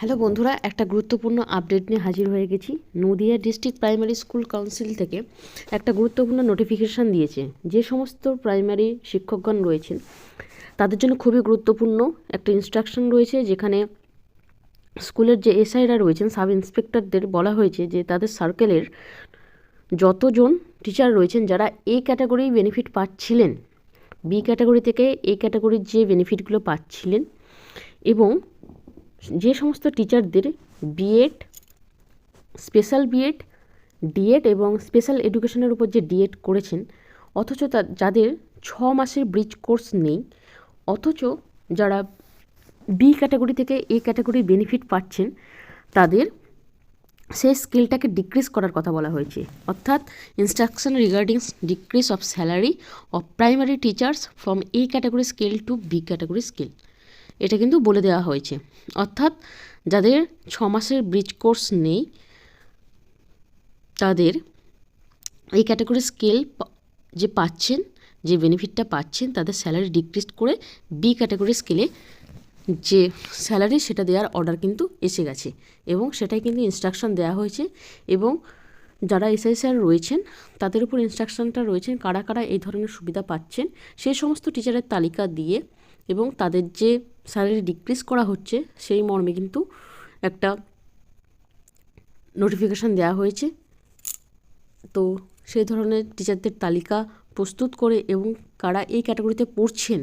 Hello বন্ধুরা, একটা গুরুত্বপূর্ণ আপডেট নিয়ে হাজির হয়ে গেছি। Nadia district primary school council থেকে একটা গুরুত্বপূর্ণ নোটিফিকেশান দিয়েছে, যে সমস্ত প্রাইমারি শিক্ষকগণ রয়েছেন, তাদের জন্য খুবই গুরুত্বপূর্ণ একটা ইনস্ট্রাকশন রয়েছে, যেখানে স্কুলের যে এসআইরা রয়েছেন সাব ইন্সপেক্টরদের বলা হয়েছে যে তাদের সার্কেলের যতজন টিচার রয়েছেন, যারা এই ক্যাটাগরি বেনিফিট পাচ্ছিলেন বি ক্যাটাগরি থেকে এই ক্যাটাগরির যে বেনিফিটগুলো পাচ্ছিলেন এবং যে সমস্ত টিচারদের বিএড স্পেশাল বিএড ডিএড এবং স্পেশাল এডুকেশনের উপর যে ডিএড করেছেন, অথচ যাদের ছ মাসের ব্রিজ কোর্স নেই, অথচ যারা বি ক্যাটাগরি থেকে এ ক্যাটাগরির বেনিফিট পাচ্ছেন, তাদের সেই স্কিলটাকে ডিক্রিজ করার কথা বলা হয়েছে। অর্থাৎ instruction regarding decrease of salary of primary teachers from A category scale to B category scale এটা কিন্তু বলে দেওয়া হয়েছে। অর্থাৎ যাদের ছ মাসের ব্রিজ কোর্স নেই, তাদের এই ক্যাটাগরি স্কেল যে পাচ্ছেন, যে বেনিফিটটা পাচ্ছেন, তাদের স্যালারি ডিক্রিজ করে বি ক্যাটাগরি স্কেলে যে স্যালারি সেটা দেওয়ার অর্ডার কিন্তু এসে গেছে এবং সেটাই কিন্তু ইনস্ট্রাকশন দেওয়া হয়েছে এবং যারা এসআইসিআর রয়েছেন, তাদের উপর ইনস্ট্রাকশনটা রয়েছেন, কারা কারা এই ধরনের সুবিধা পাচ্ছেন, সেই সমস্ত টিচারের তালিকা দিয়ে এবং তাদের যে স্যালারি ডিক্রিজ করা হচ্ছে, সেই মর্মে কিন্তু একটা নোটিফিকেশান দেওয়া হয়েছে। তো সেই ধরনের টিচারদের তালিকা প্রস্তুত করে এবং কারা এই ক্যাটাগরিতে পড়ছেন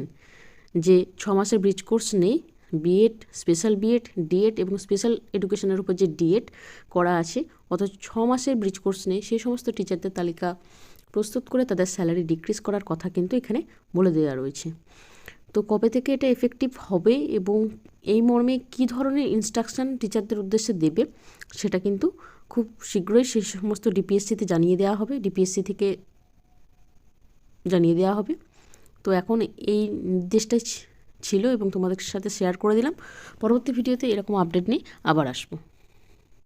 যে ছ মাসের ব্রিজ কোর্স নেই বিএড স্পেশাল বিএড ডিএড এবং স্পেশাল এডুকেশনের উপর যে ডিএড করা আছে অথচ ছ মাসের ব্রিজ কোর্স নেই, সেই সমস্ত টিচারদের তালিকা প্রস্তুত করে তাদের স্যালারি ডিক্রিজ করার কথা কিন্তু এখানে বলে দেওয়া রয়েছে। তো কবে থেকে এটা এফেক্টিভ হবে এবং এই মর্মে কী ধরনের ইনস্ট্রাকশান টিচারদের উদ্দেশ্যে দেবে, সেটা কিন্তু খুব শীঘ্রই সেই সমস্ত ডিপিএসসিতে জানিয়ে দেওয়া হবে ডিপিএসসি থেকে জানিয়ে দেওয়া হবে। তো এখন এই নির্দেশটাই ছিল এবং তোমাদের সাথে শেয়ার করে দিলাম। পরবর্তী ভিডিওতে এরকম আপডেট নিয়ে আবার আসব।